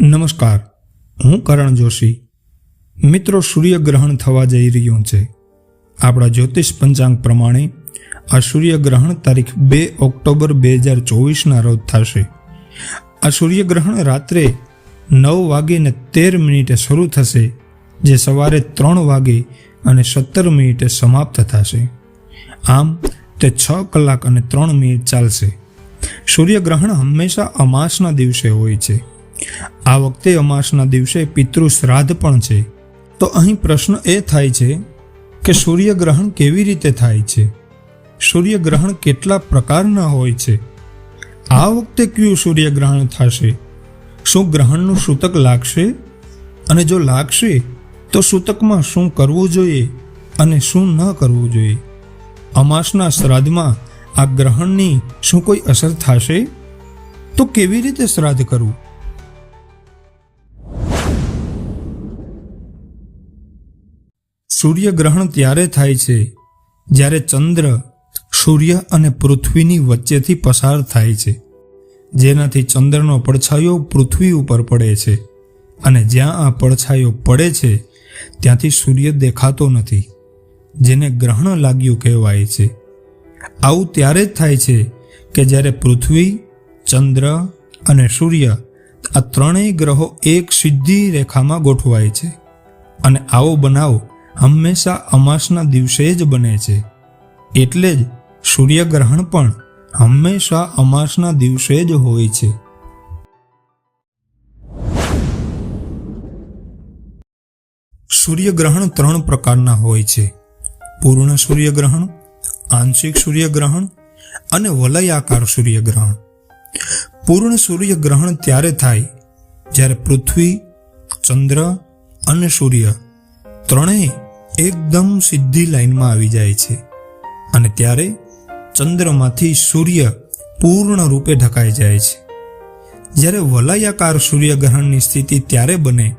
નમસ્કાર, હું કરણ જોશી. મિત્રો, સૂર્યગ્રહણ થવા જઈ રહ્યું છે. આપણા જ્યોતિષ પંચાંગ પ્રમાણે આ સૂર્યગ્રહણ તારીખ બે ઓક્ટોબર બે હજાર ચોવીસના રોજ થશે. આ સૂર્યગ્રહણ રાત્રે નવ વાગીને તેર મિનિટે શરૂ થશે, જે સવારે ત્રણ વાગે અને સત્તર મિનિટે સમાપ્ત થશે. આમ, તે છ કલાક અને ત્રણ મિનિટ ચાલશે. સૂર્યગ્રહણ હંમેશા અમાસના દિવસે હોય છે. આ વખતે અમાસના દિવસે પિતૃ શ્રાદ્ધ પણ છે. તો અહીં પ્રશ્ન એ થાય છે કે સૂર્યગ્રહણ કેવી રીતે થાય છે? સૂર્યગ્રહણ કેટલા પ્રકારના હોય છે? આ વખતે કયું સૂર્યગ્રહણ થશે? શું ગ્રહણનું સૂતક લાગશે? અને જો લાગશે, તો સૂતકમાં શું કરવું જોઈએ અને શું ન કરવું જોઈએ? અમાસના શ્રાદ્ધમાં આ ગ્રહણની શું કોઈ અસર થશે? તો કેવી રીતે શ્રાદ્ધ કરવું? સૂર્યગ્રહણ ત્યારે થાય છે, જ્યારે ચંદ્ર સૂર્ય અને પૃથ્વીની વચ્ચેથી પસાર થાય છે. જેનાથી ચંદ્રનો પડછાયો પૃથ્વી ઉપર પડે છે અને જ્યાં આ પડછાયો પડે છે, ત્યાંથી સૂર્ય દેખાતો નથી, જેને ગ્રહણ લાગ્યું કહેવાય છે. આવું ત્યારે જ થાય છે કે જ્યારે પૃથ્વી, ચંદ્ર અને સૂર્ય આ ત્રણેય ગ્રહો એક સીધી રેખામાં ગોઠવાય છે. અને આવો બનાવ હંમેશા અમાસના દિવસે જ બને છે. એટલે જ સૂર્યગ્રહણ પણ હંમેશા અમાસના દિવસે જ હોય છે. સૂર્યગ્રહણ ત્રણ પ્રકારના હોય છે. પૂર્ણ સૂર્યગ્રહણ, આંશિક સૂર્યગ્રહણ અને વલયાકાર સૂર્યગ્રહણ. પૂર્ણ સૂર્યગ્રહણ ત્યારે થાય જ્યારે પૃથ્વી, ચંદ્ર અને સૂર્ય ત્રણેય એકદમ સીધી લાઈનમાં આવી જાય છે. અને ત્યારે ચંદ્રમાંથી સૂર્ય પૂર્ણ રૂપે ઢકાઈ જાય છે. જ્યારે વલયાકાર સૂર્યગ્રહણની સ્થિતિ ત્યારે બને,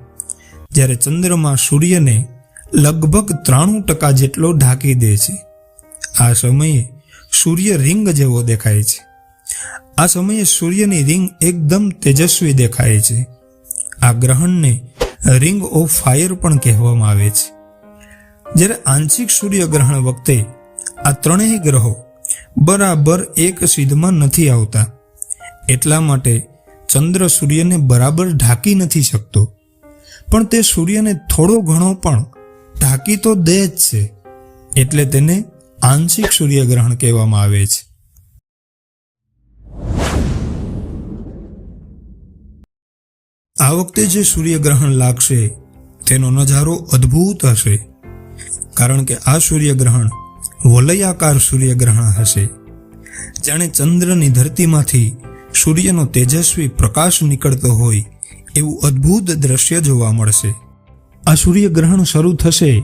જ્યારે ચંદ્રમાં સૂર્યને લગભગ ત્રાણું ટકા જેટલો ઢાંકી દે છે. આ સમયે સૂર્ય રિંગ જેવો દેખાય છે. આ સમયે સૂર્યની રિંગ એકદમ તેજસ્વી દેખાય છે. આ ગ્રહણને રિંગ ઓફ ફાયર પણ કહેવામાં આવે છે. જ્યારે આંશિક સૂર્યગ્રહણ વખતે આ ત્રણેય ગ્રહો બરાબર એક સીધમાં નથી આવતા, એટલા માટે ચંદ્ર સૂર્યને બરાબર ઢાંકી નથી શકતો. પણ તે સૂર્યને થોડો ઘણો પણ ઢાંકી તો દે જ છે, એટલે તેને આંશિક સૂર્યગ્રહણ કહેવામાં આવે છે. આ વખતે જે સૂર્યગ્રહણ લાગશે, તેનો નજારો અદ્ભુત હશે. કારણ કે આ સૂર્યગ્રહણ વલયાકાર સૂર્યગ્રહણ હશે. જાણે ચંદ્રની ધરતીમાંથી સૂર્યનો તેજસ્વી પ્રકાશ નીકળતો હોય એવું અદ્ભુત દ્રશ્ય જોવા મળશે. આ સૂર્યગ્રહણ શરૂ થશે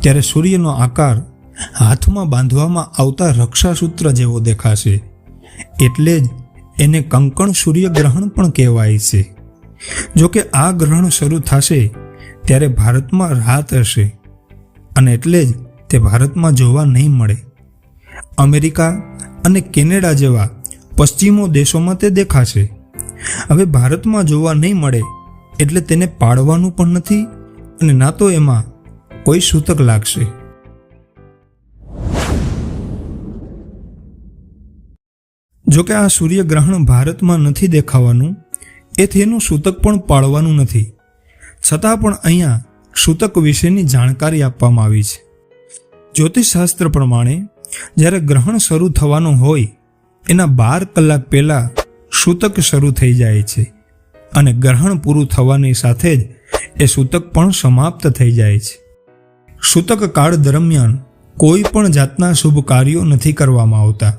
ત્યારે સૂર્યનો આકાર હાથમાં બાંધવામાં આવતા રક્ષાસૂત્ર જેવો દેખાશે. એટલે જ એને કંકણ સૂર્યગ્રહણ પણ કહેવાય છે. જોકે આ ગ્રહણ શરૂ થશે ત્યારે ભારતમાં રાત હશે. અને એટલે જ તે ભારતમાં જોવા નહીં મળે. અમેરિકા અને કેનેડા જેવા પશ્ચિમો દેશોમાં તે દેખાશે. હવે ભારતમાં જોવા નહીં મળે એટલે તેને પાડવાનું પણ નથી અને ના તો એમાં કોઈ સૂતક લાગશે. જો કે આ સૂર્યગ્રહણ ભારતમાં નથી દેખાવાનું એથી એનું સૂતક પણ પાળવાનું નથી. છતાં પણ અહીંયા સૂતક વિશેની જાણકારી આપવામાં આવી છે. જ્યોતિષશાસ્ત્ર પ્રમાણે, જ્યારે ગ્રહણ શરૂ થવાનું હોય, એના બાર કલાક પહેલાં સૂતક શરૂ થઈ જાય છે અને ગ્રહણ પૂરું થવાની સાથે જ એ સૂતક પણ સમાપ્ત થઈ જાય છે. સૂતક કાળ દરમિયાન કોઈ પણ જાતના શુભ કાર્યો નથી કરવામાં આવતા.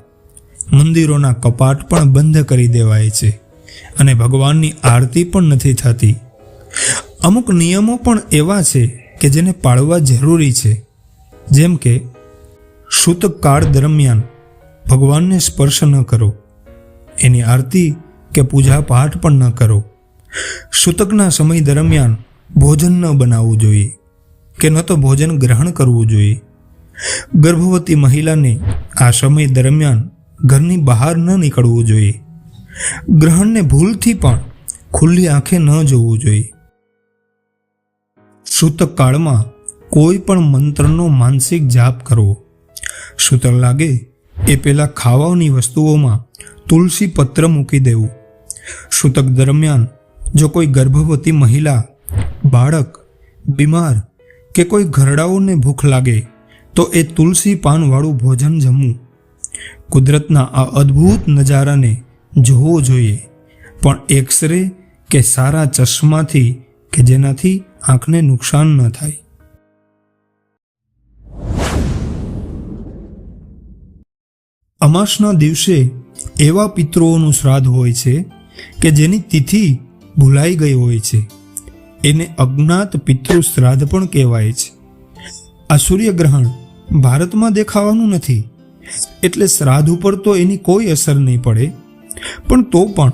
મંદિરોના કપાટ પણ બંધ કરી દેવાય છે અને ભગવાનની આરતી પણ નથી થતી. અમુક નિયમો પણ એવા છે કે જેને પાળવા જરૂરી છે. જેમ કે સૂતક કાળ દરમિયાન ભગવાનને સ્પર્શ ન કરો. એની આરતી કે પૂજા પાઠ પણ ન કરો. સૂતકના સમય દરમિયાન ભોજન ન બનાવવું જોઈએ, કે ન તો ભોજન ગ્રહણ કરવું જોઈએ. ગર્ભવતી મહિલાને આ સમય દરમિયાન ઘરની બહાર ન નીકળવું જોઈએ. ગ્રહણને ભૂલથી પણ ખુલ્લી આંખે ન જોવું જોઈએ. સૂતક કાળમાં કોઈ પણ મંત્રનો માનસિક જાપ કરવો. સૂતર લાગે એ પેલા ખાવાની વસ્તુઓમાં તુલસી પત્ર મૂકી દેવું. સૂતક દરમિયાન જો કોઈ ગર્ભવતી મહિલા, બાળક, બીમાર કે કોઈ ઘરડાઓને ભૂખ લાગે, તો એ તુલસી પાનવાળું ભોજન જમવું. કુદરતના આ અદ્ભુત નજારાને જોવો જોઈએ. પણ એક્સરે કે સારા ચશ્માથી કે જેનાથી આંખને નુકસાન ન થાય. અમાસના દિવસે એવા પિતૃઓનું શ્રાદ્ધ હોય છે કે જેની તિથિ ભૂલાઈ ગઈ હોય છે. એને અજ્ઞાત પિતૃ શ્રાદ્ધ પણ કહેવાય છે. આ સૂર્યગ્રહણ ભારતમાં દેખાવાનું નથી. એટલે શ્રાદ્ધ ઉપર તો એની કોઈ અસર નહીં પડે. પણ તો પણ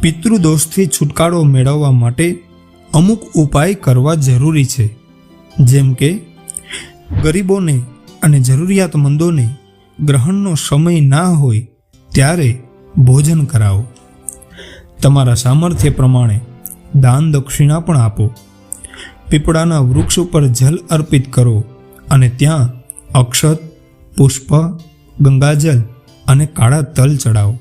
પિતૃદોષથી છુટકારો મેળવવા માટે અમુક ઉપાય કરવા જરૂરી છે. જેમ કે, ગરીબોને અને જરૂરિયાતમંદોને ગ્રહણનો સમય ના હોય ત્યારે ભોજન કરાવો. તમારા સામર્થ્ય પ્રમાણે દાન દક્ષિણા પણ આપો. પીપળાના વૃક્ષ ઉપર જલ અર્પિત કરો અને ત્યાં અક્ષત, પુષ્પ, ગંગાજલ અને કાળા તલ ચડાવો